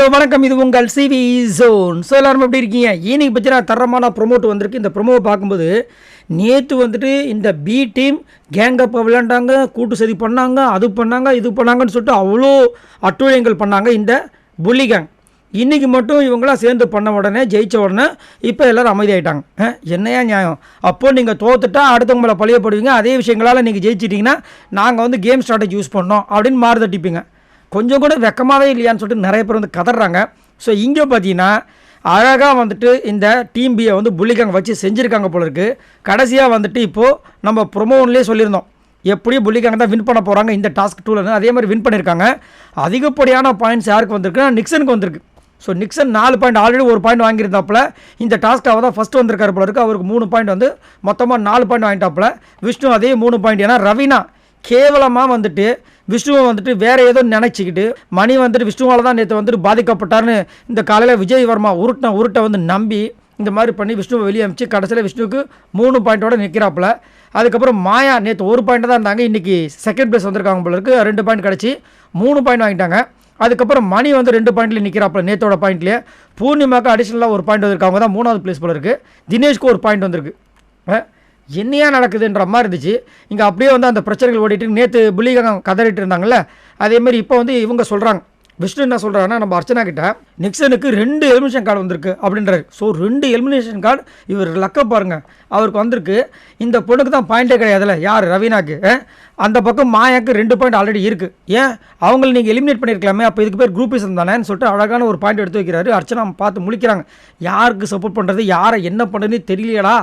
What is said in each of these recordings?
Hello வணக்கம். இது உங்கள் சிவி ஜோன். ஸோ எல்லாரும் எப்படி இருக்கீங்க? இன்னைக்கு பார்த்தீங்கன்னா தரமான ப்ரொமோட் வந்திருக்கு. இந்த ப்ரொமோவை பார்க்கும்போது நேற்று வந்துட்டு இந்த பி டீம் கேங்கப்பை விளையாண்டாங்க கூட்டு சதி பண்ணாங்க அது பண்ணாங்க இது பண்ணாங்கன்னு சொல்லிட்டு அவ்வளோ அட்டுழியங்கள் பண்ணாங்க இந்த புள்ளி கேங் இன்றைக்கி மட்டும் இவங்களாம் சேர்ந்து பண்ண உடனே ஜெயிச்ச உடனே இப்போ எல்லோரும் அமைதியாயிட்டாங்க. என்னையா நியாயம்? அப்போது நீங்கள் தோத்துட்டா அடுத்தவங்க மேலே பழியப்படுவீங்க அதே விஷயங்களால் நீங்கள் ஜெயிச்சிட்டிங்கன்னா நாங்கள் வந்து கேம் ஸ்ட்ராட்டஜி யூஸ் பண்ணோம் அப்படின்னு மாறுதட்டிப்பீங்க கொஞ்சம் கூட வெக்கமாகவே இல்லையான்னு சொல்லிட்டு நிறைய பேர் வந்து கதறாங்க. ஸோ இங்கே பார்த்தீங்கன்னா அழகாக வந்துட்டு இந்த டீம் பியை வந்து புள்ளிக்காங்க வச்சு செஞ்சுருக்காங்க போல இருக்குது கடைசியாக வந்துட்டு இப்போது நம்ம ப்ரொமோன்லேயே சொல்லியிருந்தோம். எப்படியும் புள்ளிக்காங்க தான் வின் பண்ண போகிறாங்க இந்த டாஸ்க் டூவில் அதே மாதிரி வின் பண்ணியிருக்காங்க அதிகப்படியான பாயிண்ட்ஸ் யாருக்கு வந்திருக்குன்னா நிக்சனுக்கு வந்திருக்கு. ஸோ நிக்சன் நாலு பாயிண்ட் ஆல்ரெடி ஒரு பாயிண்ட் வாங்கியிருந்தாப்புல. இந்த டாஸ்க் அவர் தான் ஃபஸ்ட் வந்திருக்காரு போல இருக்குது அவருக்கு மூணு பாயிண்ட் வந்து மொத்தமாக நாலு பாயிண்ட் வாங்கிட்டாப்புல. விஷ்ணு அதே மூணு பாயிண்ட் ஏன்னா ரவினா கேவலமாக வந்துட்டு விஷ்ணுவை வந்துட்டு வேற ஏதோ நினச்சிக்கிட்டு மணி வந்துட்டு விஷ்ணுவால் தான் நேற்று வந்துட்டு பாதிக்கப்பட்டார்னு இந்த காலையில் விஜய் வர்மா உருட்டின உருட்டை வந்து நம்பி இந்த மாதிரி பண்ணி விஷ்ணுவை வெளியே அமிச்சு கடைசியில் விஷ்ணுவுக்கு மூணு பாயிண்டோட நிற்கிறாப்புல அதுக்கப்புறம் மாயா நேற்று ஒரு பாயிண்ட் தான் இருந்தாங்க இன்றைக்கி செகண்ட் ப்ளேஸ் வந்திருக்காங்க போலருக்கு ரெண்டு பாயிண்ட் கிடச்சி மூணு பாயிண்ட் வாங்கிட்டாங்க. அதுக்கப்புறம் மணி வந்து ரெண்டு பாயிண்ட்லேயே நிற்கிறாப்புல நேத்தோட பாயிண்ட்லேயே பூர்ணிமாவுக்கு அடிஷ்னலாக ஒரு பாயிண்ட் வந்திருக்காங்க தான் மூணாவது பிளேஸ் போல இருக்குது தினேஷ்க்கு ஒரு பாயிண்ட் வந்திருக்கு. என்னையா நடக்குதுன்ற மாதிரி இருந்துச்சு. இங்கே அப்படியே வந்து அந்த பிரச்சனைகள் ஓடிட்டு நேற்று புலிகங்கம் கதறிட்டு இருந்தாங்கல்ல அதேமாரி இப்போ வந்து இவங்க சொல்கிறாங்க விஷ்ணு என்ன சொல்கிறாங்கன்னா நம்ம அர்ச்சனா கிட்ட நிக்சனுக்கு ரெண்டு எலிமினேஷன் கார்டு வந்திருக்கு அப்படின்றாரு. ஸோ ரெண்டு எலிமினேஷன் கார்டு இவர் லக்க பாருங்க. அவருக்கு வந்திருக்கு. இந்த பொண்ணுக்கு தான் பாயிண்டே கிடையாதுல்ல. யார்? ரவீனாக்கு. அந்த பக்கம் மாயாக்கு ரெண்டு பாயிண்ட் ஆல்ரெடி இருக்குது ஏன்? அவங்கள நீங்கள் எலிமினேட் பண்ணியிருக்கலாமே அப்போ இதுக்கு பேர் குரூப்பிசம் தானேன்னு சொல்லிட்டு அழகான ஒரு பாயிண்ட் எடுத்து வைக்கிறாரு. அர்ச்சனா பார்த்து முழிக்கிறாங்க. யாருக்கு சப்போர்ட் பண்ணுறது யாரை என்ன பண்ணுறதுன்னு தெரியலடா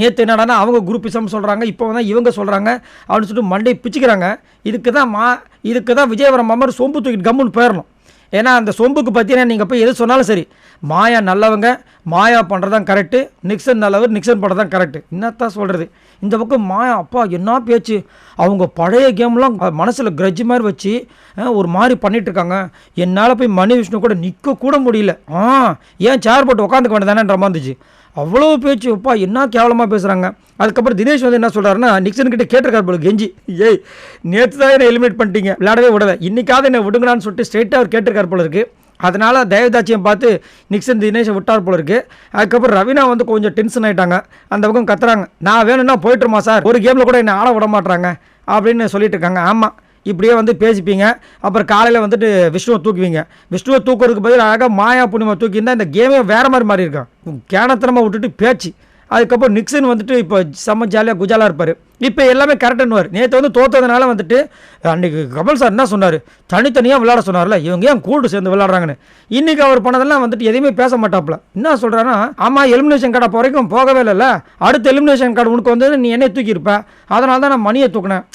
நேற்று என்னடானா அவங்க குரூப்பிசம் சொல்கிறாங்க இப்போ தான் இவங்க சொல்கிறாங்க அப்படின்னு சொல்லிட்டு மண்டை பிச்சுக்கிறாங்க. இதுக்கு தான் மா இதுக்கு தான் விஜயவரம் மாமர் சொம்பு தூக்கிட்டு கம்முன்னு போயிடணும் ஏன்னா அந்த சொம்புக்கு பார்த்தீங்கன்னா நீங்கள் போய் எது சொன்னாலும் சரி. மாயா நல்லவங்க மாயா பண்ணுறதான் கரெக்டு நிக்சன் நல்லவர் நிக்சன் பண்ணுறது தான் கரெக்டு என்னத்தான் சொல்கிறது இந்த பக்கம் மாயா அப்பா என்ன பேச்சு? அவங்க பழைய கேம்லாம் மனசில் கிரட்ஜ் மாதிரி வச்சு ஒரு மாதிரி பண்ணிகிட்ருக்காங்க இருக்காங்க என்னால் போய் மணி விஷ்ணு கூட நிற்க கூட முடியல. ஆ ஏன் சேர் போட்டு உட்காந்துக்க வேண்டியதானன்ற மாதிரி இருந்துச்சு. அவ்வளோ பேச்சு அப்பா என்ன கேவலமாக பேசுகிறாங்க அதுக்கப்புறம் தினேஷ் வந்து என்ன சொல்கிறாருன்னா நிக்சன் கிட்ட கேட்டிருக்காரு போல கெஞ்சி. ஏய் நேற்று தான் என்ன எலிமினேட் பண்ணிட்டீங்க விளையாடவே விடல. இன்னைக்காவது என்ன விடுங்களான்னு சொல்லிட்டு ஸ்ட்ரெயிட்டாக அவர் கேட்டிருக்காரு போல இருக்கு. அதனால் தேவதாச்சியம் பார்த்து நிக்சன் தினேஷை விட்டார் போல இருக்கு. அதுக்கப்புறம் ரவினா வந்து கொஞ்சம் டென்ஷன் ஆகிட்டாங்க அந்த பக்கம் கத்துறாங்க. நான் வேணும்னா போயிட்டுருமா சார்? ஒரு கேமில் கூட என்னை ஆட விட மாட்டுறாங்க அப்படின்னு சொல்லிட்டு இருக்காங்க. ஆமாம் இப்படியே வந்து பேசிப்பீங்க. அப்புறம் காலையில் வந்துட்டு விஷ்ணுவை தூக்குவீங்க. விஷ்ணுவை தூக்குறதுக்கு பதில் அழகாக மாயா புண்ணியமாக தூக்கியிருந்தா இந்த கேமே வேறு மாதிரி மாறி இருக்கான். கேனத்தனமாக விட்டுட்டு பேச்சு. அதுக்கப்புறம் நிக்சன் வந்துட்டு இப்போ செம்ம ஜாலியாக குஜாலாக இருப்பார். இப்போ எல்லாமே கரெக்டுன்னுவார் நேற்று வந்து தோத்ததுனால வந்துட்டு அன்றைக்கி கமல் சார் என்ன சொன்னார்? தனித்தனியாக விளையாட சொன்னார்ல. இவங்க ஏன் கூட்டு சேர்ந்து விளையாடுறாங்கன்னு. இன்றைக்கி அவர் பண்ணதெல்லாம் வந்துட்டு எதையுமே பேச மாட்டாப்புல. என்ன சொல்கிறாருன்னா ஆமாம் எலிமினேஷன் கார்டை போகிற வரைக்கும் போகவே இல்லைல்ல. அடுத்த எலிமினேஷன் கார்டு உனக்கு வந்து நீ என்னை தூக்கியிருப்ப. அதனால தான் நான் மணியை தூக்கினேன்.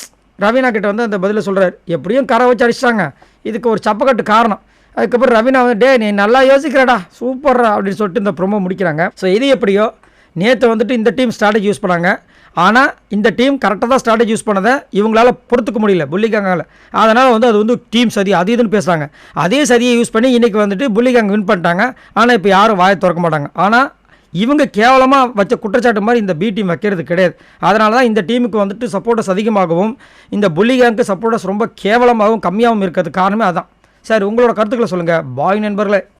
ரவீனா கிட்ட வந்து அந்த பதிலை சொல்கிறார் எப்படியும் கரை வச்சு அடிச்சிட்டாங்க. இதுக்கு ஒரு சப்பக்கட்டு காரணம். அதுக்கப்புறம் ரவீனா வந்து டே நீ நல்லா யோசிக்கிறடா சூப்பர்ரா அப்படின்னு சொல்லிட்டு இந்த ப்ரொமோ முடிக்கிறாங்க. ஸோ இது எப்படியோ நேற்று வந்துட்டு இந்த டீம் ஸ்ட்ராட்டஜி யூஸ் பண்ணாங்க. ஆனால் இந்த டீம் கரெக்டாக தான் ஸ்ட்ராட்டஜி யூஸ் பண்ணதை இவங்களால் பொறுத்துக்க முடியல புள்ளிகாங்கால. அதனால் வந்து அது வந்து டீம் சதி அது இதுன்னு பேசுகிறாங்க அதே சதியை யூஸ் பண்ணி இன்றைக்கி வந்துட்டு புள்ளிகாங் வின் பண்ணிட்டாங்க. ஆனால் இப்போ யாரும் வாயை திறக்க மாட்டாங்க. ஆனால் இவங்க கேவலமாக வச்ச குற்றச்சாட்டு மாதிரி இந்த பி டீம் வைக்கிறது கிடையாது. அதனால தான் இந்த டீமுக்கு வந்துட்டு சப்போர்ட்டர்ஸ் அதிகமாகவும் இந்த புள்ளி கேங்க்கு சப்போர்ட்டர்ஸ் ரொம்ப கேவலமாகவும் கம்மியாகவும் இருக்கிறது காரணமே அதான். சார் உங்களோட கருத்துக்களை சொல்லுங்கள் பாய் நண்பர்களே.